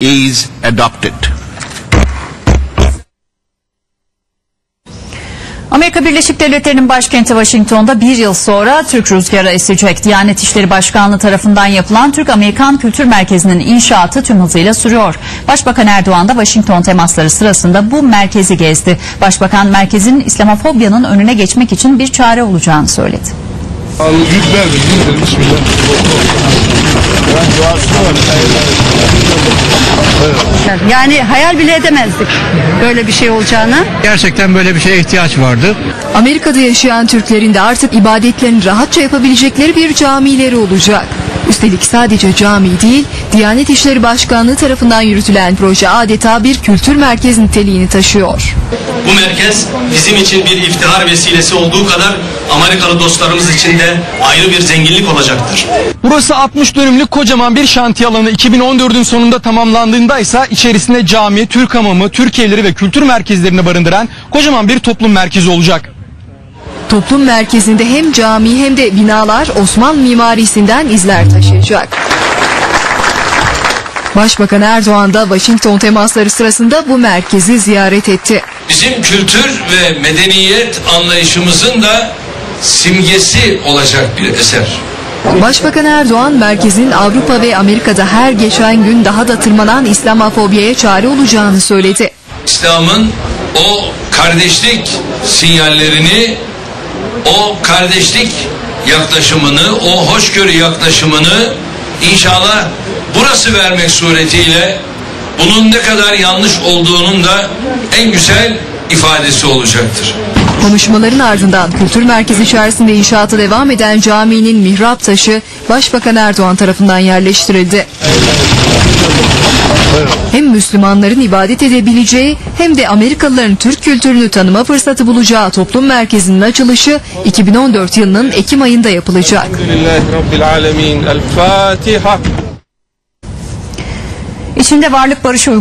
is adopted. Amerika Birleşik Devletleri'nin başkenti Washington'da bir yıl sonra Türk rüzgarı esecek. Diyanet İşleri Başkanlığı tarafından yapılan Türk-Amerikan Kültür Merkezi'nin inşaatı tüm hızıyla sürüyor. Başbakan Erdoğan da Washington temasları sırasında bu merkezi gezdi. Başbakan merkezin İslamofobyanın önüne geçmek için bir çare olacağını söyledi. Bismillah. Yani hayal bile edemezdik böyle bir şey olacağını. Gerçekten böyle bir şeye ihtiyaç vardı. Amerika'da yaşayan Türklerin de artık ibadetlerini rahatça yapabilecekleri bir camileri olacak. Üstelik sadece cami değil, Diyanet İşleri Başkanlığı tarafından yürütülen proje adeta bir kültür merkezi niteliğini taşıyor. Bu merkez bizim için bir iftihar vesilesi olduğu kadar Amerikalı dostlarımız için de ayrı bir zenginlik olacaktır. Burası 60 dönümlük kocaman bir şantiye alanı. 2014'ün sonunda tamamlandığında ise içerisinde cami, Türk hamamı, Türk evleri ve kültür merkezlerini barındıran kocaman bir toplum merkezi olacak. Toplum merkezinde hem cami hem de binalar Osmanlı mimarisinden izler taşıyacak. Başbakan Erdoğan da Washington temasları sırasında bu merkezi ziyaret etti. bizim kültür ve medeniyet anlayışımızın da simgesi olacak bir eser. Başbakan Erdoğan merkezin Avrupa ve Amerika'da her geçen gün daha da tırmanan İslamofobiyaya çare olacağını söyledi. İslam'ın o kardeşlik sinyallerini, o kardeşlik yaklaşımını, o hoşgörü yaklaşımını inşallah burası vermek suretiyle bunun ne kadar yanlış olduğunun da en güzel ifadesi olacaktır. Konuşmaların ardından kültür merkezi içerisinde inşaatı devam eden caminin mihrap taşı Başbakan Erdoğan tarafından yerleştirildi. Müslümanların ibadet edebileceği hem de Amerikalıların Türk kültürünü tanıma fırsatı bulacağı toplum merkezinin açılışı 2014 yılının Ekim ayında yapılacak. İçinde varlık barışı